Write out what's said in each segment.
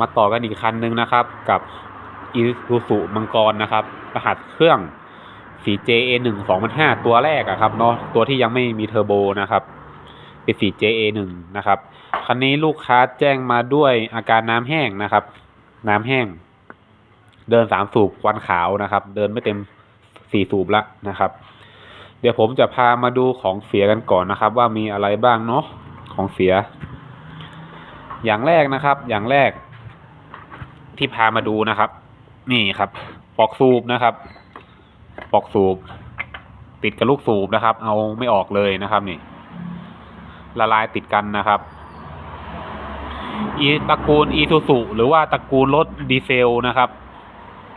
มาต่อกันอีกคันหนึ่งนะครับ กับอีซูซูมังกรนะครับ รหัสเครื่อง 4JA1 2005ตัวแรกอะครับเนาะตัวที่ยังไม่มีเทอร์โบนะครับเป็น 4JA1 นะครับคันนี้ลูกค้าแจ้งมาด้วยอาการน้ำแห้งนะครับ น้ำแห้ง เดินสามสูบควันขาวนะครับ เดินไม่เต็มสี่สูบละนะครับ เดี๋ยวผมจะพามาดูของเสียกันก่อนนะครับ ว่ามีอะไรบ้างเนาะของเสีย อย่างแรกนะครับ อย่างแรก ที่พามาดูนะครับ นี่ครับปอกสูบนะครับปอกสูบ ติดกับลูกสูบนะครับ เอาไม่ออกเลยนะครับ นี่ ละลายติดกันนะครับอีตระกูลอีซูซุหรือว่าตระกูลรถดีเซลนะครับ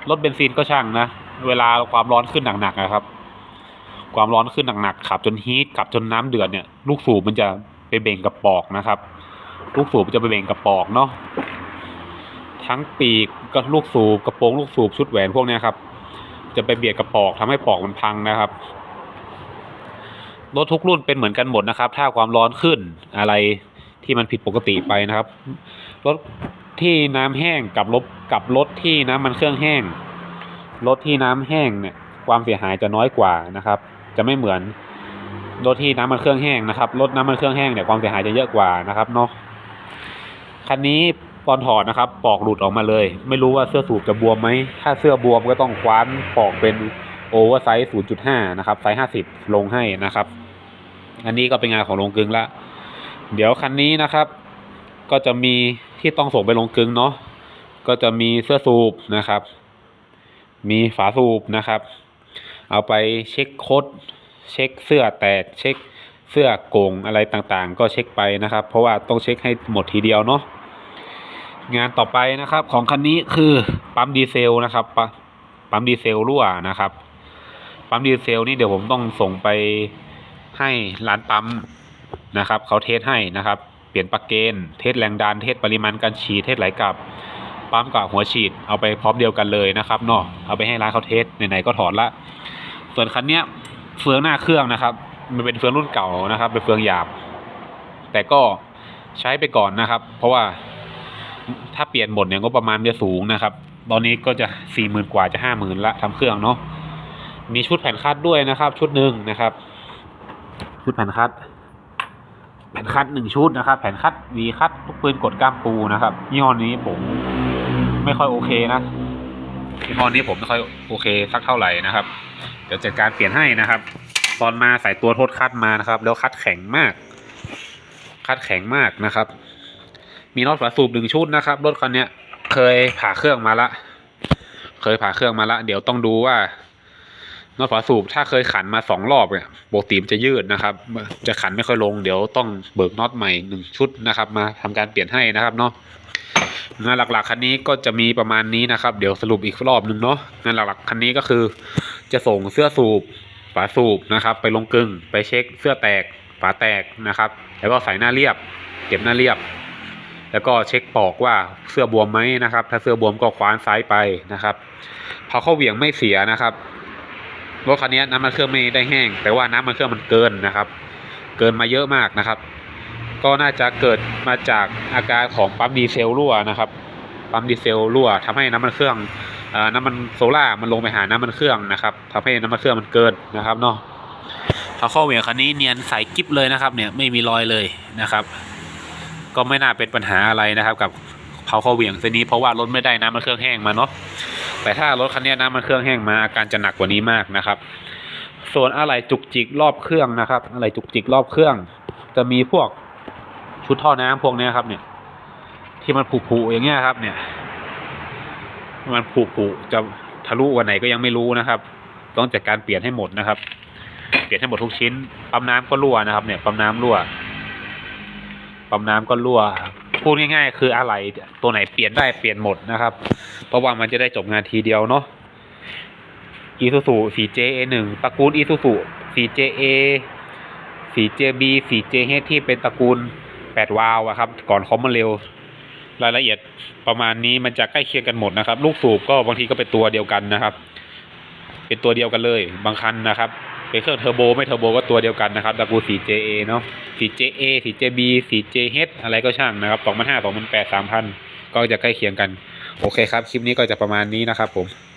รถเบนซินก็ช่างนะ เวลาความร้อนขึ้นหนักๆนะครับ ความร้อนขึ้นหนักๆขับจนฮีทขับจนน้ำเดือดเนี่ย ลูกสูบมันจะไปเบ่งกระปอกนะครับ ลูกสูบจะไปเบ่งกระปอกเนาะ ทั้งปีกก็ลูกสูบกระโปรงลูกสูบชุดแหวนพวกนี้ครับ จะไปเบียดกระปอกทำให้ปอกมันพังนะครับรถทุกรุ่นเป็นเหมือนกันหมดนะครับ ถ้าความร้อนขึ้นอะไรที่มันผิดปกติไปนะครับรถที่น้ำแห้งกับรถกับรถที่น้ำมันเครื่องแห้งรถที่น้ำแห้งเนี่ย ความเสียหายจะน้อยกว่านะครับ จะไม่เหมือนรถที่น้ำมันเครื่องแห้งนะครับรถน้ำมันเครื่องแห้งเนี่ยความเสียหายจะเยอะกว่านะครับเนาะคันนี้ ตอนถอดนะครับปอกหลุดออกมาเลย ไม่รู้ว่าเสื้อสูบจะบวมไหม ถ้าเสื้อบวมก็ต้องคว้านปอกเป็นโอเวอร์ไซส์ 0.5 นะครับ ไซส์ 50 ลงให้นะครับ อันนี้ก็เป็นงานของโรงกลึงละ เดี๋ยวคันนี้นะครับ ก็จะมีที่ต้องส่งไปโรงกลึงเนาะ ก็จะมีเสื้อสูบนะครับ มีฝาสูบนะครับ เอาไปเช็คโคดเช็คเสื้อแตก เช็คเสื้อโกงอะไรต่างๆ ก็เช็คไปนะครับ เพราะว่าต้องเช็คให้หมดทีเดียวเนาะ งานต่อไปนะครับของคันนี้คือปั๊มดีเซลนะครับปั๊มดีเซลรั่วนะครับปั๊มดีเซลนี่เดี๋ยวผมต้องส่งไปให้ร้านปั๊มนะครับเขาเทสให้นะครับ เปลี่ยนปักเกนเทสแรงดันเทสปริมาณการฉีดเทสไหลกลับปั๊มกับหัวฉีดเอาไปพร้อมเดียวกันเลยนะครับเนาะเอาไปให้ร้านเขาเทสไหนๆก็ถอดละ ส่วนคันเนี้ยเฟืองหน้าเครื่องนะครับ มันเป็นเฟืองรุ่นเก่านะครับ เป็นเฟืองหยาบ แต่ก็ใช้ไปก่อนนะครับ เพราะว่า ถ้าเปลี่ยนหมดเนี่ยก็ประมาณจะสูงนะครับ ตอนนี้ก็จะสี่หมื่นกว่าจะห้าหมื่นละทำเครื่องเนาะมีชุดแผ่นคัดด้วยนะครับ ชุดหนึ่งนะครับ ชุดแผ่นคัด แผ่นคัดหนึ่งชุดนะครับ แผ่นคัดวีคัดลูกปืนกดก้ามปูนะครับยี่ห้อนี้ผมไม่ค่อยโอเคนะยี่ห้อนี้ผมไม่ค่อยโอเคสักเท่าไหร่นะครับ เดี๋ยวจัดการเปลี่ยนให้นะครับ ตอนมาใส่ตัวโทษคัดมานะครับ แล้วคัดแข็งมาก คัดแข็งมากนะครับ มีน็อตฝาสูบหนึ่งชุดนะครับ รถคันนี้เคยผ่าเครื่องมาละ เคยผ่าเครื่องมาละ เดี๋ยวต้องดูว่าน็อตฝาสูบถ้าเคยขันมาสองรอบเนี่ยปกติมันจะยืดนะครับ จะขันไม่ค่อยลง เดี๋ยวต้องเบิกน็อตใหม่หนึ่งชุดนะครับ มาทำการเปลี่ยนให้นะครับเนาะงานหลักๆคันนี้ก็จะมีประมาณนี้นะครับ เดี๋ยวสรุปอีกรอบหนึ่งเนาะงานหลักๆคันนี้ก็คือ จะส่งเสื้อสูบฝาสูบนะครับ ไปลงกึ่งไปเช็คเสื้อแตกฝาแตกนะครับ แล้วก็ใส่หน้าเรียบ เก็บหน้าเรียบ แล้วก็เช็คปอกว่าเสื้อบวมไหมนะครับ ถ้าเสื้อบวมก็คว้านซ้ายไปนะครับเผาเข้าเหวี่ยงไม่เสียนะครับรถคันนี้น้ำมันเครื่องไม่ได้แห้ง แต่ว่าน้ำมันเครื่องมันเกินนะครับ เกินมาเยอะมากนะครับ ก็น่าจะเกิดมาจากอาการของปั๊มดีเซลรั่วนะครับปั๊มดีเซลรั่วทำให้น้ำมันเครื่องอน้ำมันโซล่ามันลงไปหาน้ำมันเครื่องนะครับทำให้น้ำมันเครื่องมันเกินนะครับเนาะเผาข้าเหวี่ยงคันนี้เนียนใสกิ๊บเลยนะครับ เนี่ยไม่มีรอยเลยนะครับ ก็ไม่น่าเป็นปัญหาอะไรนะครับ กับเผาเข้าเหวี่ยงเส้นนี้เพราะว่ารถไม่ได้น้ำมันเครื่องแห้งมาเนาะแต่ถ้ารถคันนี้น้ำมันเครื่องแห้งมาอาการจะหนักกว่านี้มากนะครับ ส่วนอะไรจุกจิกรอบเครื่องนะครับอะไรจุกจิกรอบเครื่อง จะมีพวกชุดท่อน้ำพวกนี้ครับ เนี่ย ที่มันผุๆอย่างเงี้ยครับ เนี่ย มันผุๆจะทะลุวันไหนก็ยังไม่รู้นะครับ ต้องจัดการเปลี่ยนให้หมดนะครับ เปลี่ยนให้หมดทุกชิ้นปั๊มน้ำก็รั่วนะครับ เนี่ยปั๊มน้ำรั่ว ปั๊มน้ำก็รั่วพูดง่ายๆ คืออะไรตัวไหนเปลี่ยนได้เปลี่ยนหมดนะครับ เพราะว่ามันจะได้จบงานทีเดียวเนาะอีซูซู 4JA1 ตระกูลอีซูซู 4JA 4JB 4JH ที่เป็นตระกูล 8 วาล์วครับ ก่อนคอมมาเร็ว รายละเอียดประมาณนี้มันจะใกล้เคียงกันหมดนะครับ ลูกสูบก็บางทีก็เป็นตัวเดียวกันนะครับ เป็นตัวเดียวกันเลย บางคันนะครับ เป็นเครื่องเทอร์โบไม่เทอร์โบก็ตัวเดียวกันนะครับตระกูล 4JA เนาะ 4JA 4JB 4JH อะไรก็ช่างนะครับ2005 2008 3000 ก็จะใกล้เคียงกัน โอเคครับ คลิปนี้ก็จะประมาณนี้นะครับผม